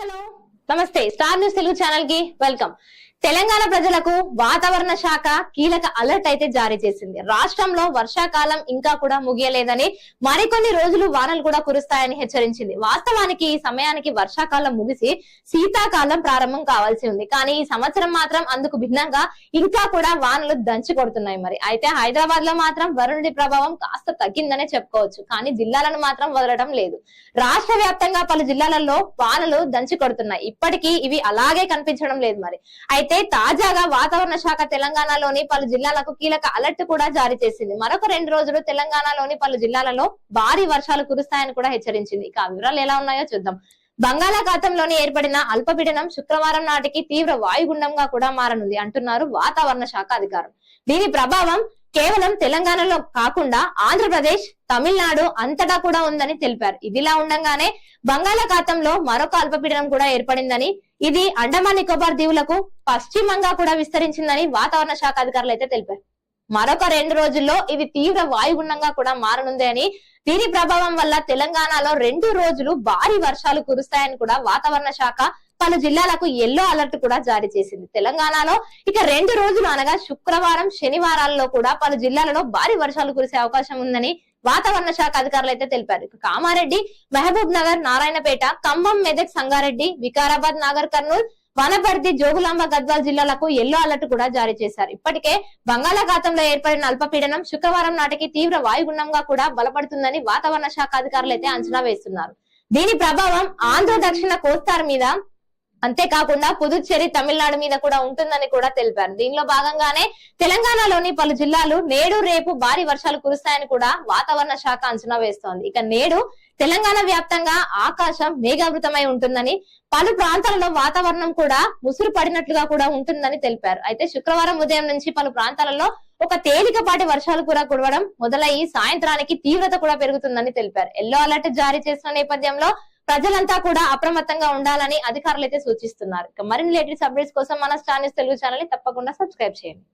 Hello. నమస్తే. Star News Telugu ఛానల్కి welcome. Telangana ప్రజలకు వాతావరణ శాఖ కీలక అలర్ట్ అయితే జారీ చేసింది. రాష్ట్రంలో వర్షాకాలం ఇంకా కూడా ముగియలేదని మరికొన్ని రోజులు వానలు కూడా కురుస్తాయని హెచ్చరించింది. వాస్తవానికి ఈ సమయానికి వర్షాకాలం ముగిసి శీతాకాలం ప్రారంభం కావాల్సి ఉంది. కానీ ఈ సంవత్సరం మాత్రం అందుకు భిన్నంగా ఇంకా కూడా వానలు దంచి కొడుతున్నాయి మరి. అయితే హైదరాబాద్లో మాత్రం వరుణుడి ప్రభావం కాస్త తగ్గిందనే చెప్పుకోవచ్చు. కానీ జిల్లాలను మాత్రం వదలడం లేదు. రాష్ట్ర వ్యాప్తంగా పలు జిల్లాలలో వానలు దంచి కొడుతున్నాయి. ఇప్పటికీ ఇవి అలాగే కనిపించడం లేదు మరి. అయితే అయితే తాజాగా వాతావరణ శాఖ తెలంగాణలోని పలు జిల్లాలకు కీలక అలర్ట్ కూడా జారీ చేసింది. మరొక రెండు రోజులు తెలంగాణలోని పలు జిల్లాలలో భారీ వర్షాలు కురుస్తాయని కూడా హెచ్చరించింది. ఇక వివరాలు ఎలా ఉన్నాయో చూద్దాం. బంగాళాఖాతంలోని ఏర్పడిన అల్పపీడనం శుక్రవారం నాటికి తీవ్ర వాయుగుండంగా కూడా మారనుంది అంటున్నారు వాతావరణ శాఖ అధికారులు. దీని ప్రభావం కేవలం తెలంగాణలో కాకుండా ఆంధ్రప్రదేశ్ తమిళనాడు అంతటా కూడా ఉందని తెలిపారు. ఇదిలా ఉండగానే బంగాళాఖాతంలో మరొక అల్పపీడనం కూడా ఏర్పడిందని ఇది అండమాన్ నికోబార్ దీవులకు పశ్చిమంగా కూడా విస్తరించిందని వాతావరణ శాఖ అధికారులు అయితే తెలిపారు. మరొక రెండు రోజుల్లో ఇది తీవ్ర వాయుగుండంగా కూడా మారనుంది అని దీని ప్రభావం వల్ల తెలంగాణలో రెండు రోజులు భారీ వర్షాలు కురుస్తాయని కూడా వాతావరణ శాఖ పలు జిల్లాలకు ఎల్లో అలర్ట్ కూడా జారీ చేసింది. తెలంగాణలో ఇక రెండు రోజులు అనగా శుక్రవారం శనివారాల్లో కూడా పలు జిల్లాలలో భారీ వర్షాలు కురిసే అవకాశం ఉందని వాతావరణ శాఖ అధికారులు అయితే తెలిపారు. కామారెడ్డి మహబూబ్ నగర్ నారాయణపేట ఖమ్మం మెదక్ సంగారెడ్డి వికారాబాద్ నాగర్ కర్నూల్ వనపర్తి జోగులాంబ గద్వాల్ జిల్లాలకు ఎల్లో అలర్ట్ కూడా జారీ చేశారు. ఇప్పటికే బంగాళాఖాతంలో ఏర్పడిన అల్పపీడనం శుక్రవారం నాటికి తీవ్ర వాయుగుండంగా కూడా బలపడుతుందని వాతావరణ శాఖ అధికారులు అయితే అంచనా వేస్తున్నారు. దీని ప్రభావం ఆంధ్ర దక్షిణ కోస్తార్ మీద అంతేకాకుండా పుదుచ్చేరి తమిళనాడు మీద కూడా ఉంటుందని కూడా తెలిపారు. దీనిలో భాగంగానే తెలంగాణలోని పలు జిల్లాలు నేడు రేపు భారీ వర్షాలు కురుస్తాయని కూడా వాతావరణ శాఖ అంచనా వేస్తోంది. ఇక నేడు తెలంగాణ వ్యాప్తంగా ఆకాశం మేఘావృతమై ఉంటుందని పలు ప్రాంతాలలో వాతావరణం కూడా ముసురు పడినట్లుగా కూడా ఉంటుందని తెలిపారు. అయితే శుక్రవారం ఉదయం నుంచి పలు ప్రాంతాలలో ఒక తేలికపాటి వర్షాలు కూడా కురవడం మొదలయ్యి సాయంత్రానికి తీవ్రత కూడా పెరుగుతుందని తెలిపారు. ఎల్లో అలర్ట్ జారీ చేసిన నేపథ్యంలో ప్రజలంతా కూడా అప్రమత్తంగా ఉండాలని అధికారులు అయితే సూచిస్తున్నారు మరిన్ని లేటెస్ట్ అప్డేట్స్ కోసం మన స్టానిస్ తెలుగు ఛానల్ని తప్పకుండా సబ్స్క్రైబ్ చేయండి.